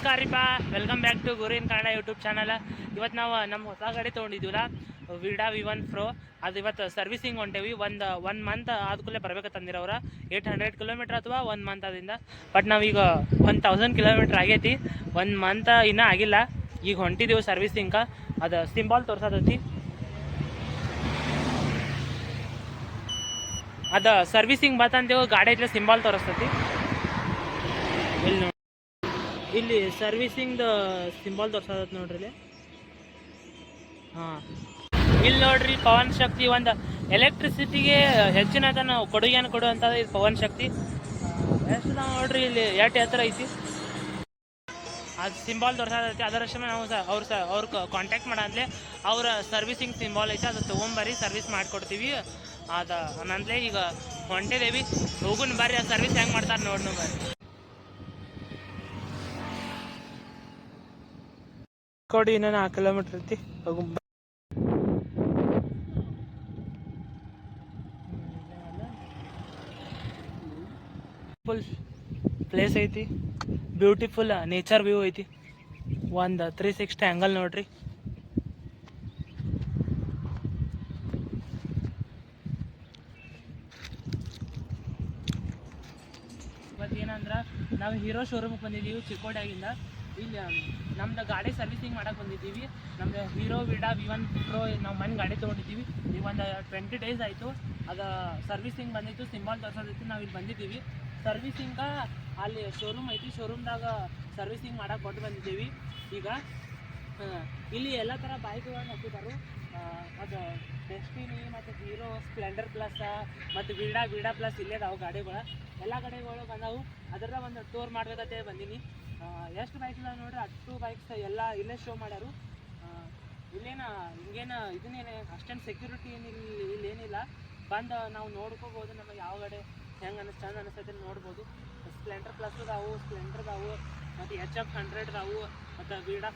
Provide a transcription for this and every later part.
ನಮಸ್ಕಾರ ರೀ ಬಾ ವೆಲ್ಕಮ್ ಬ್ಯಾಕ್ ಟು ಗುರಿನ್ ಕನ್ನಡ ಯೂಟ್ಯೂಬ್ ಚಾನಲ್ ಇವತ್ತು ನಾವು ನಮ್ಮ ಹೊಸ ಗಾಡಿ ತೊಗೊಂಡಿದ್ದೀವಲ್ಲ ವಿಡಾ ವಿ ಒನ್ ಪ್ರೋ ಅದು ಇವತ್ತು ಸರ್ವಿಸಿಂಗ್ ಹೊಂಟೇವಿ. ಒಂದು ಒನ್ ಮಂತ್ ಆದ್ಕೂಲೆ ಬರಬೇಕು ತಂದಿರವ್ರ ಏಯ್ಟ್ ಹಂಡ್ರೆಡ್ ಕಿಲೋಮೀಟ್ರ್ ಅಥವಾ ಒನ್ ಮಂತ್ ಅದಿಂದ ಬಟ್ ನಾವೀಗ ಒನ್ ತೌಸಂಡ್ ಕಿಲೋಮೀಟ್ರ್ ಆಗೈತಿ. ಒಂದು ಮಂತ್ ಇನ್ನೂ ಆಗಿಲ್ಲ. ಈಗ ಹೊಂಟಿದ್ದೀವಿ ಸರ್ವಿಸಿಂಗ್ ಅದು ಸಿಂಬಾಲ್ ತೋರ್ಸತೈತಿ. ಅದು ಸರ್ವಿಸಿಂಗ್ ಬತ್ತಂತೇವು ಗಾಡಿ ಐತ್ಲೆ ಸಿಂಬಾಲ್ ತೋರಿಸ್ತೈತಿ. ಇಲ್ಲಿ ಇಲ್ಲಿ ಸರ್ವಿಸಿಂಗ್ದು ಸಿಂಬಲ್ ತೋರ್ಸತ್ ನೋಡ್ರಿ ಇಲ್ಲಿ. ಹಾಂ. ಇಲ್ಲಿ ನೋಡ್ರಿ ಪವನ್ ಶಕ್ತಿ ಒಂದು ಎಲೆಕ್ಟ್ರಿಸಿಟಿಗೆ ಹೆಚ್ಚಿನ ಅದನ್ನು ಕೊಡುಗೆಯನ್ನು ಕೊಡುವಂಥದ್ದು ಇದು ಪವನ್ ಶಕ್ತಿ. ಎಷ್ಟು ನಾವು ನೋಡ್ರಿ ಇಲ್ಲಿ ಎಷ್ಟು ಎತ್ತರ ಐತಿ. ಅದು ಸಿಂಬಾಲ್ ತೋರ್ಸೋದೈತಿ. ಅದರ ನಾವು ಸ ಅವ್ರು ಸ ಅವ್ರ ಕಾಂಟ್ಯಾಕ್ಟ್ ಮಾಡಂದ್ಲೆ ಅವ್ರ ಸರ್ವಿಸಿಂಗ್ ಸಿಂಬಾಲ್ ಐತೆ, ಅದು ತೊಗೊಂಬರ್ರಿ ಸರ್ವಿಸ್ ಮಾಡಿಕೊಡ್ತೀವಿ. ಅದು ನಂದ್ಲೆ ಈಗ ಹೊಂಟಿದೇವಿ. ಹೋಗುನ್ ಬರ್ರಿ, ಆ ಸರ್ವಿಸ್ ಹೆಂಗೆ ಮಾಡ್ತಾರೆ ನೋಡ್ನು ಬರ್ರಿ. ಕೊಡಿ ಇನ್ನೂ ನಾಲ್ಕು ಕಿಲೋಮೀಟ್ರ್ ಐತಿ? ಫುಲ್ ಪ್ಲೇಸ್ ಐತಿ. ಬ್ಯೂಟಿಫುಲ್ ನೇಚರ್ ವ್ಯೂ ಐತಿ. ಒಂದು ತ್ರೀ ಸಿಕ್ಸ್ಟಿ ಆ್ಯಂಗಲ್ ನೋಡ್ರಿ. ಇವತ್ತು ಏನಂದ್ರೆ ನಾವು ಹೀರೋ ಶೋರೂಮ್ಗೆ ಬಂದಿದ್ದೀವಿ ಚಿಕ್ಕೋಡಿಯಾಗಿಂದ. ಇಲ್ಲಿ ನಮ್ದು ಗಾಡಿ ಸರ್ವಿಸಿಂಗ್ ಮಾಡಕ್ಕೆ ಬಂದಿದ್ದೀವಿ. ನಮ್ದು Hero Vida V one pro ನಾವು ಮನೆ ಗಾಡಿ ತೊಗೊಂಡಿದ್ದೀವಿ. ಈಗ ಒಂದು ಟ್ವೆಂಟಿ ಡೇಸ್ ಆಯಿತು. ಅದು ಸರ್ವಿಸಿಂಗ್ ಬಂದಿತ್ತು ಸಿಂಬಲ್ ತೋರ್ಸೋದಿತ್ತು ನಾವು ಇಲ್ಲಿ ಬಂದಿದ್ದೀವಿ. ಸರ್ವಿಸಿಂಗ ಅಲ್ಲಿ ಶೋರೂಮ್ ಐತಿ. ಶೋರೂಮ್ದಾಗ ಸರ್ವಿಸಿಂಗ್ ಮಾಡಕ್ಕೆ ಕೊಟ್ಟು ಬಂದಿದ್ದೀವಿ. ಈಗ ಇಲ್ಲಿ ಎಲ್ಲ ಥರ ಬೈಕ್ಗಳನ್ನ ಹಾಕಿದ್ದಾರೆ ಅದು ಡೆಸ್ಟಿನಿ ಮತ್ತು ಹೀರೋ ಸ್ಪ್ಲೆಂಡರ್ ಪ್ಲಸ್ ಮತ್ತು ವೀಡಾ ವೀಡಾ ಪ್ಲಸ್ ಇಲ್ಲೇ ಅದಾವು ಗಾಡಿಗಳು. ಎಲ್ಲ ಗಾಡಿಗಳು ಬಂದವು. ಅದರ ಒಂದು ಟೂರ್ ಮಾಡ್ಬೇಕಂತ ಬಂದೀನಿ. ಎಷ್ಟು ಬೈಕ್ ಇದಾವೆ ನೋಡ್ರಿ? ಅಷ್ಟು ಬೈಕ್ಸ್ ಎಲ್ಲ ಇಲ್ಲೇ ಶೋ ಮಾಡ್ಯಾರು. ಇಲ್ಲೇನ, ಹಿಂಗೇನ ಇದನ್ನೇನು ಅಷ್ಟೇನು ಸೆಕ್ಯೂರಿಟಿ ಏನಿಲ್ಲ. ಇಲ್ಲೇನಿಲ್ಲ ಬಂದು ನಾವು ನೋಡ್ಕೋಬೋದು, ನಮಗೆ ಯಾವ ಗಾಡಿ ಹೆಂಗೆ ಅನಿಸ್ ಚಂದ ಅನಿಸ್ತೈತೆ ನೋಡ್ಬೋದು. ಸ್ಪ್ಲೆಂಡರ್ ಪ್ಲಸ್ ಅದಾವು ಸ್ಪ್ಲೆಂಡರ್ ಅದಾವು ಮತ್ತು ಎಚ್ ಎಫ್ ಹಂಡ್ರೆಡ್ ಅದಾವು ಮತ್ತು ವೀಡಾ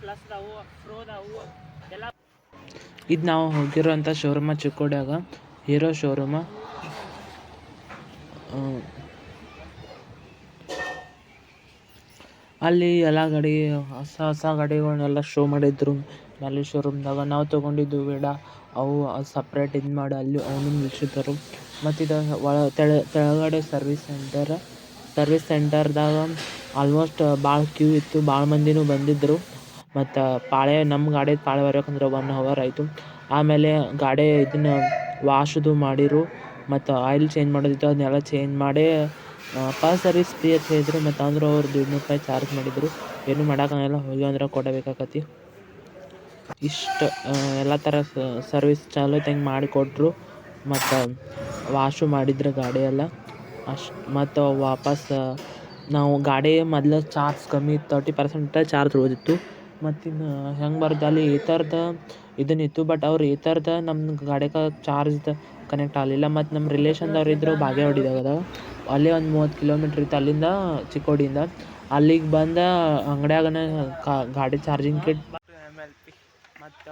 ಅದಾವು ಎಲ್ಲ ಇದು ನಾವು ಹೋಗಿರೋಂಥ ಶೋರೂಮ ಚಿಕ್ಕೋಡ್ಯಾಗ, ಹೀರೋ ಶೋರೂಮ ಅಲ್ಲಿ ಎಲ್ಲ ಗಾಡಿ, ಹೊಸ ಹೊಸ ಗಾಡಿಗಳನ್ನೆಲ್ಲ ಶೋ ಮಾಡಿದ್ರು. ಅಲ್ಲಿ ಶೋರೂಮ್ದಾಗ ನಾವು ತೊಗೊಂಡಿದ್ದು ಬೇಡ ಅವು ಸಪ್ರೇಟ್ ಇದು ಮಾಡಿ ಅಲ್ಲಿ ಅವನು ನಿಲ್ಸಿದ್ದರು ಮತ್ತು ಇದು ಒಳ ತೆಳ, ತೆಳಗಡೆ ಸರ್ವಿಸ್ ಸೆಂಟರ್ ಸರ್ವಿಸ್ ಸೆಂಟರ್ದಾಗ ಆಲ್ಮೋಸ್ಟ್ ಭಾಳ ಕ್ಯೂ ಇತ್ತು ಭಾಳ ಮಂದಿನೂ ಬಂದಿದ್ದರು ಮತ್ತು ಪಾಳೆ ನಮ್ಮ ಗಾಡಿ ಪಾಳೆ ಬರ್ಬೇಕಂದ್ರೆ ಒನ್ ಅವರ್ ಆಯಿತು. ಆಮೇಲೆ ಗಾಡಿ ಇದನ್ನ ವಾಶದು ಮಾಡಿರು. ಮತ್ತು ಆಯಿಲ್ ಚೇಂಜ್ ಮಾಡೋದಿತ್ತು, ಅದನ್ನೆಲ್ಲ ಚೇಂಜ್ ಮಾಡಿ ಪರ್ ಸರ್ವಿಸ್ ಫ್ರೀ ಅಂತ ಹೇಳಿದ್ರು. ಮತ್ತು ಅಂದ್ರೆ ಅವ್ರು ದುಡ್ಡು ರೂಪಾಯಿ ಚಾರ್ಜ್ ಮಾಡಿದರು. ಏನು ಮಾಡೋಕ್ಕಾಗಲ್ಲ ಹೋಗಿ ಅಂದ್ರೆ ಕೊಡಬೇಕಾಕತಿ ಇಷ್ಟು ಎಲ್ಲ ಥರ ಸರ್ವಿಸ್ ಚಾಲೂ ತಂಗೆ ಮಾಡಿಕೊಟ್ರು ಮತ್ತು ವಾಶು ಮಾಡಿದ್ರು ಗಾಡಿಯೆಲ್ಲ ಅಷ್ಟು, ಮತ್ತು ವಾಪಸ್ ನಾವು ಗಾಡಿ ಮೊದ್ಲು ಚಾರ್ಜ್ ಕಮ್ಮಿ ತರ್ಟಿ ಪರ್ಸೆಂಟ್ ಚಾರ್ಜ್ ಉಳಿದಿತ್ತು. ಮತ್ತು ಇನ್ನು ಹೆಂಗೆ ಬರುತ್ತೆ ಅಲ್ಲಿ ಈ ಥರದ ಇದನ್ನಿತ್ತು ಬಟ್ ಅವ್ರು ಈ ಥರದ ನಮ್ಮ ಗಾಡಿಗೆ ಚಾರ್ಜ್ದು ಕನೆಕ್ಟ್ ಆಗಲಿಲ್ಲ. ಮತ್ತು ನಮ್ಮ ರಿಲೇಷನ್ದವ್ರು ಇದ್ದರು ಬಾಗೇವಾಡಿದಾಗ ಅಲ್ಲಿ ಒಂದು ಮೂವತ್ತು ಕಿಲೋಮೀಟ್ರ್ ಇತ್ತು ಅಲ್ಲಿಂದ ಚಿಕ್ಕೋಡಿಯಿಂದ. ಅಲ್ಲಿಗೆ ಬಂದ ಅಂಗಡ್ಯಾಗನ ಗಾಡಿ ಚಾರ್ಜಿಂಗ್ ಕಿಟ್ ಮತ್ತು